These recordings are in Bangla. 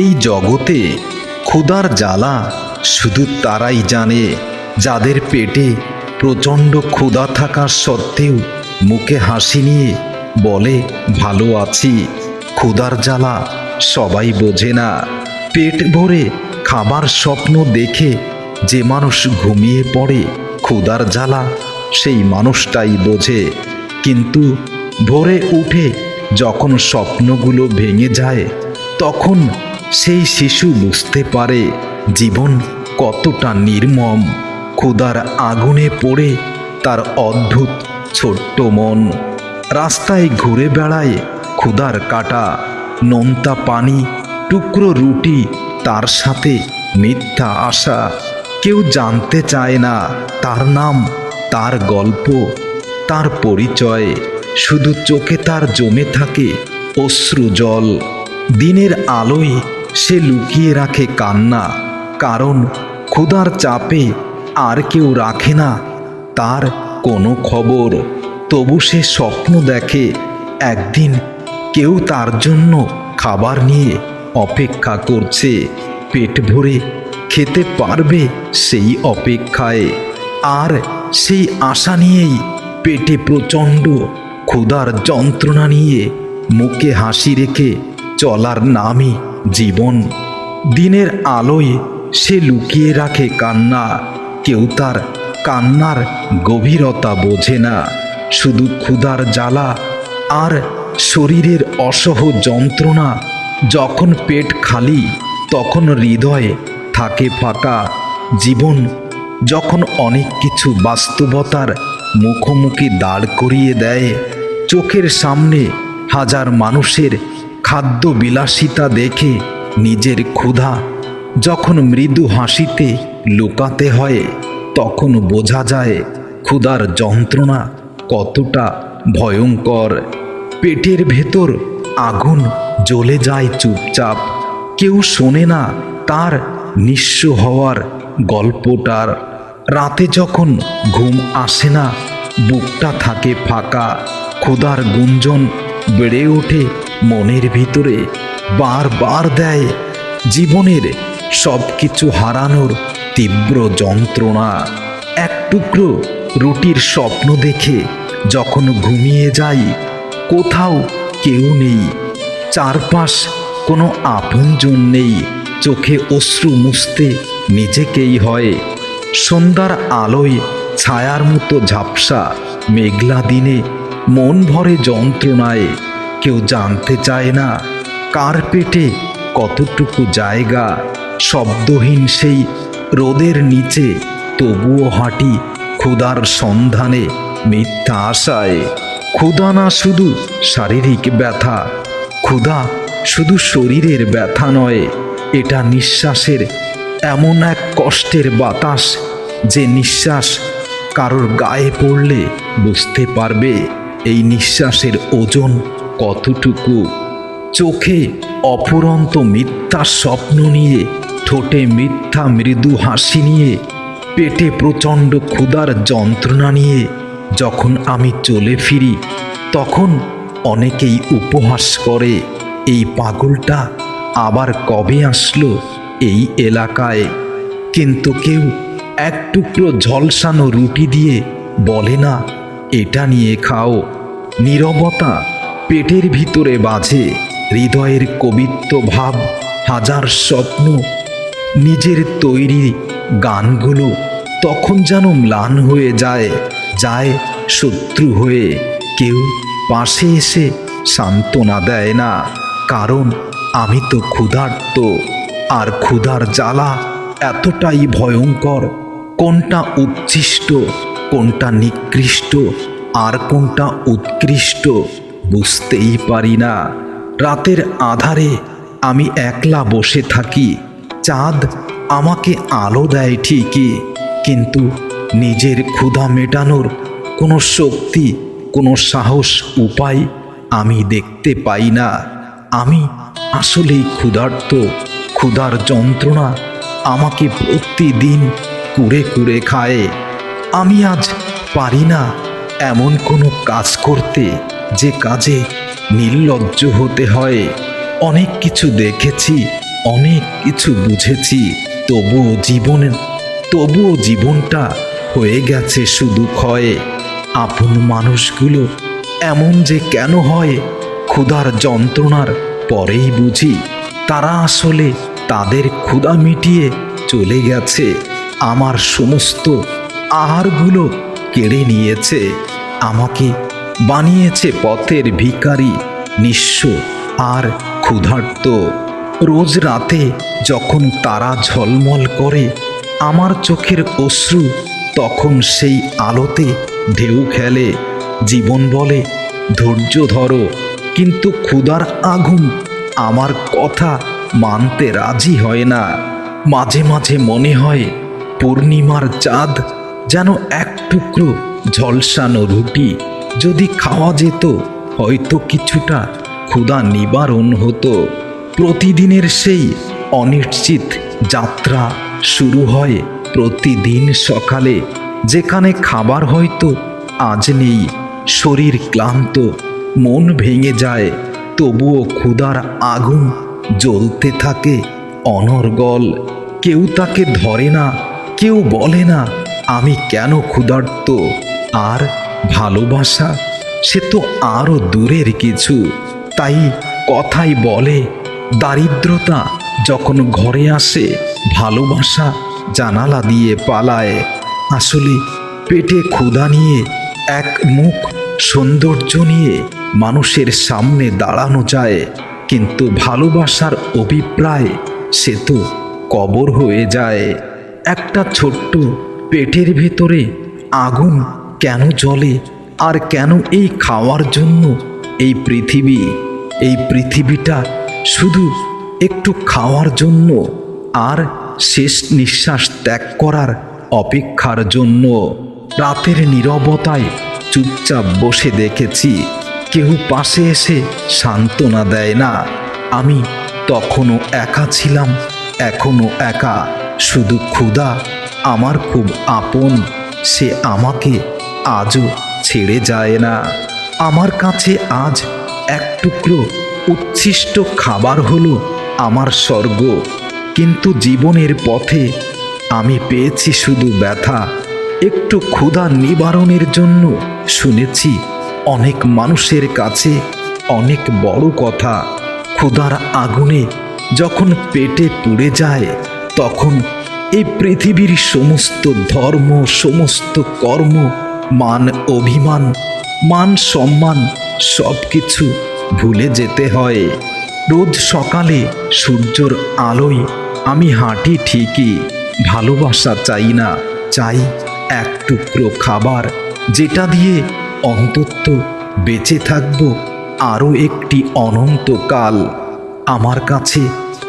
এই জগতে ক্ষুধার জ্বালা শুধু তারাই জানে, যাদের পেটে প্রচণ্ড ক্ষুধা থাকা সত্ত্বেও মুখে হাসি নিয়ে বলে, ভালো আছি। ক্ষুধার জ্বালা সবাই বোঝে না। পেট ভরে খাবার স্বপ্ন দেখে যে মানুষ ঘুমিয়ে পড়ে, ক্ষুধার জ্বালা সেই মানুষটাই বোঝে। কিন্তু ভোরে উঠে যখন স্বপ্নগুলো ভেঙে যায়, তখন সেই শিশু বুঝতে পারে জীবন কতটা নির্মম। ক্ষুধার আগুনে পড়ে তার অদ্ভুত ছোট্ট মন। রাস্তায় ঘুরে বেড়ায় ক্ষুধার কাটা, নোনতা পানি, টুকরো রুটি, তার সাথে মিথ্যা আশা। কেউ জানতে চায় না তার নাম, তার গল্প, তার পরিচয়। শুধু চোখে তার জমে থাকে অশ্রু জল। দিনের আলোয় সে লুকিয়ে রাখে কান্না, কারণ ক্ষুধার চাপে আর কেউ রাখে না। তার কোনো খবর। তবু সে স্বপ্ন দেখে একদিন কেউ তার জন্য খাবার নিয়ে অপেক্ষা করছে। পেট ভরে খেতে পারবে সেই অপেক্ষায়। আর সেই আশা নিয়েই পেটে প্রচণ্ড ক্ষুধার যন্ত্রণা নিয়ে মুখে হাসি রেখে চলার নামই জীবন। দিনের আলোয় সে লুকিয়ে রাখে কান্না। কেউ তার কান্নার গভীরতা বোঝে না। শুধু ক্ষুধার জ্বালা আর শরীরের অসহ যন্ত্রণা। যখন পেট খালি, তখন হৃদয় থাকে ফাঁকা। জীবন যখন অনেক কিছু বাস্তবতার মুখোমুখি দাঁড় করিয়ে দেয়, চোখের সামনে হাজার মানুষের খাদ্য বিলাসিতা দেখে নিজের ক্ষুধা। যখন মৃদু হাসিতে লুকাতে হয়, তখন বোঝা যায় ক্ষুধার যন্ত্রণা কতটা ভয়ঙ্কর। পেটের ভেতর আগুন জ্বলে যায় চুপচাপ। কেউ শোনে না তার নিঃস্ব হওয়ার গল্পটার। রাতে যখন ঘুম আসে না, বুকটা থাকে ফাঁকা। ক্ষুধার গুঞ্জন বেড়ে ওঠে মনের ভিতরে বারবার দেয়, জীবনের সব কিছু হারানোর তীব্র যন্ত্রণা। এক টুকরো রুটির স্বপ্ন দেখে যখন ঘুমিয়ে যাই, কোথাও কেউ নেই, চারপাশ কোনো আপনজন নেই, চোখে অশ্রু মুছতে নিজেকেই হয়। সন্ধ্যার আলোয় ছায়ার মতো ঝাপসা, মেঘলা দিনে মন ভরে যন্ত্রণায় কেউ জানতে চায় না। কার পেটে কতটুকু জায়গা? শব্দহীন সেই রোদের নিচে তবুও হাঁটি ক্ষুধার সন্ধানে মিথ্যা আশায়। ক্ষুধা না শুধু শারীরিক ব্যথা, ক্ষুধা শুধু শরীরের ব্যথা নয়, এটা নিঃশ্বাসের এমন এক কষ্টের বাতাস যে নিঃশ্বাস কারোর গায়ে পড়লে বুঝতে পারবে। এই নিঃশ্বাসের ওজন কতটুকু? চোখে অফুরন্ত মিথ্যা স্বপ্ন নিয়ে, ঠোঁটে মিথ্যা মৃদু হাসি নিয়ে, পেটে প্রচণ্ড ক্ষুধার যন্ত্রণা নিয়ে যখন আমি চলে ফিরি, তখন অনেকেই উপহাস করে, এই পাগলটা আবার কবে আসলো এই এলাকায়? কিন্তু কেউ এক টুকরো ঝলসানো রুটি দিয়ে বলে, না, এটা নিয়ে খাও। নীরবতা পেটের ভিতরে বাজে। হৃদয়ের কবিত্ব ভাব, হাজার স্বপ্ন, নিজের তৈরি গানগুলো তখন যেন ম্লান হয়ে যায় যায় শত্রু হয়ে। কেউ পাশে এসে সান্ত্বনা দেয় না, কারণ আমি তো ক্ষুধার্ত। আর ক্ষুধার জ্বালা এতটাই ভয়ঙ্কর, কোনটা উচ্ছিষ্ট, কোনটা নিকৃষ্ট, আর কোনটা উৎকৃষ্ট। বুঝতেই পারি না। রাতের আধারে আমি একলা বসে থাকি। চাঁদ আমাকে আলো দেয় ঠিকই, কিন্তু নিজের ক্ষুধা মেটানোর কোনো শক্তি, কোনো সাহস, উপায় আমি দেখতে পাই না। আমি আসলেই ক্ষুধার্ত, ক্ষুধার যন্ত্রণা আমাকে প্রতিদিন কুড়ে কুড়ে খায়। আমি আজ পারি না এমন কোনো কাজ করতে। যে কাজে নির্লজ্জ হতে হয়। অনেক কিছু দেখেছি, অনেক কিছু বুঝেছি, তবুও জীবনে, তবুও জীবনটা হয়ে গেছে শুধু ক্ষয়ে। আপন মানুষগুলো এমন যে কেন হয়, ক্ষুধার যন্ত্রণার পরেই বুঝি। তারা আসলে তাদের ক্ষুধা মিটিয়ে চলে গেছে, আমার সমস্ত আহারগুলো কেড়ে নিয়েছে। আমাকে বানিয়েছে পথের ভিখারি, নিঃস্ব আর ক্ষুধার্ত। রোজ রাতে যখন তারা ঝলমল করে আমার চোখের অশ্রু, তখন সেই আলোতে ঢেউ খেলে। জীবন বলে, ধৈর্য ধরো, কিন্তু ক্ষুধার আগুন আমার কথা মানতে রাজি হয় না। মাঝে মাঝে মনে হয়, পূর্ণিমার চাঁদ যেন এক টুকরো ঝলসানো রুটি। যদি খাওয়া যেত, হয়তো কিছুটা ক্ষুধা নিবারণ হতো। প্রতিদিনের সেই অনিশ্চিত যাত্রা শুরু হয় প্রতিদিন সকালে, যেখানে খাবার হয়তো আজ নেই, শরীর ক্লান্ত, মন ভেঙে যায়, তবুও ক্ষুধার আগুন জ্বলতে থাকে অনর্গল। কেউ তাকে ধরে না, কেউ বলে না, আমি কেন ক্ষুধার্ত? আর ভালোবাসা, সে তো আরও দূরের কিছু। তাই কথাই বলে, দারিদ্রতা যখন ঘরে আসে, ভালোবাসা জানালা দিয়ে পালায়। আসলে পেটে ক্ষুধা নিয়ে, এক মুখ সৌন্দর্য নিয়ে মানুষের সামনে দাঁড়ানো যায়। কিন্তু ভালোবাসার অভিপ্রায়, সে তো কবর হয়ে যায়। একটা ছোট্ট পেটের ভেতরে আগুন কেন জ্বলে আর কেন এই খাওয়ার জন্য? এই পৃথিবী, এই পৃথিবীটা শুধু একটু খাওয়ার জন্য আর শেষ নিঃশ্বাস ত্যাগ করার অপেক্ষার জন্য। রাতের নীরবতায় চুপচাপ বসে দেখেছি, কেউ পাশে এসে সান্ত্বনা দেয় না। আমি তখনও একা ছিলাম, এখনও একা। শুধু ক্ষুধা, আমার খুব আপন, সে আমাকে আজও ছেড়ে যায় না। আমার কাছে আজ এক টুকরো উচ্ছিষ্ট খাবার হলো আমার স্বর্গ। কিন্তু জীবনের পথে আমি পেয়েছি শুধু ব্যথা। একটু ক্ষুধা নিবারণের জন্য শুনেছি অনেক মানুষের কাছে অনেক বড় কথা। ক্ষুধার আগুনে যখন পেটে পুড়ে যায়, তখন এই পৃথিবীর সমস্ত ধর্ম, সমস্ত কর্ম মান অভিমান, মান সম্মান সব কিছু ভুলে যেতে হয়। রোজ সকালে সূর্যর আলোয় আমি হাঁটি ঠিকই, ভালোবাসা চাই না, চাই এক টুকরো খাবার, যেটা দিয়ে অন্তত বেঁচে থাকব আরও একটি অনন্তকাল। আমার কাছে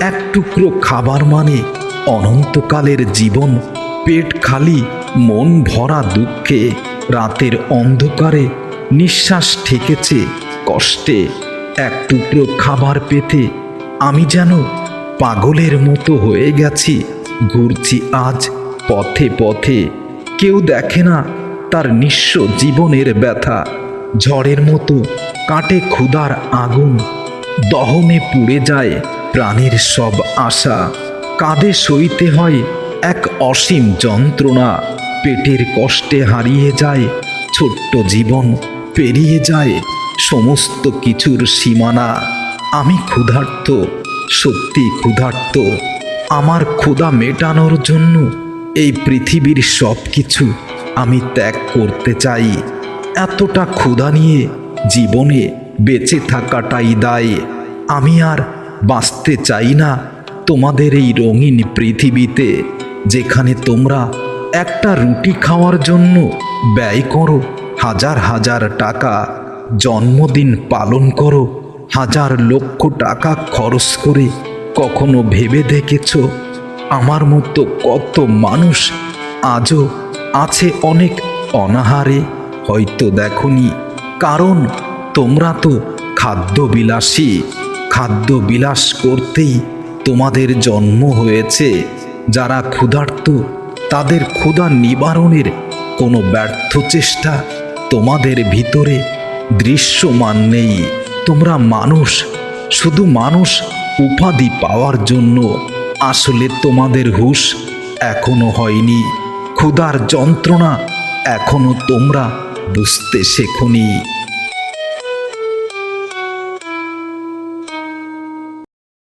এক টুকরো খাবার মানে অনন্তকালের জীবন, পেট খালি, মন ভরা দুঃখে। রাতের অন্ধকারে নিঃশ্বাস ঠেকেছে কষ্টে। এক টুকরো খাবার পেতে আমি যেন পাগলের মতো হয়ে গেছি। ঘুরছি আজ পথে পথে। কেউ দেখে না তার নিঃস্ব জীবনের ব্যথা। ঝড়ের মতো কাটে ক্ষুধার আগুন। দহনে পুড়ে যায় প্রাণের সব আশা। কাঁধে সইতে হয় এক অসীম যন্ত্রণা। পেটের কষ্টে হারিয়ে যায়, ছোট্ট জীবন পেরিয়ে যায় সমস্ত কিছুর সীমানা। আমি ক্ষুধার্ত, সত্যি ক্ষুধার্ত। আমার ক্ষুধা মেটানোর জন্য এই পৃথিবীর সব কিছু আমি ত্যাগ করতে চাই। এতটা ক্ষুধা নিয়ে জীবনে বেঁচে থাকাটাই দায়। আমি আর বাঁচতে চাই না তোমাদের এই রঙিন পৃথিবীতে, যেখানে তোমরা একটা রুটি খাওয়ার জন্য ব্যয় করো। হাজার হাজার টাকা জন্মদিন পালন করো। হাজার লক্ষ টাকা খরচ করে কখনো ভেবে দেখেছ? আমার মতো কত মানুষ আজও আছে অনেক অনাহারে? হয়তো দেখনি। কারণ তোমরা তো খাদ্যবিলাসী। খাদ্য বিলাস করতেই তোমাদের জন্ম হয়েছে। যারা ক্ষুধার্ত তাদের ক্ষুধা নিবারণের কোনো ব্যর্থ চেষ্টা তোমাদের ভিতরে দৃশ্যমান নেই। তোমরা মানুষ, শুধু মানুষ উপাধি পাওয়ার জন্য। আসলে তোমাদের হুঁশ এখনও হয়নি। ক্ষুধার যন্ত্রণা এখনও তোমরা বুঝতে শেখনি।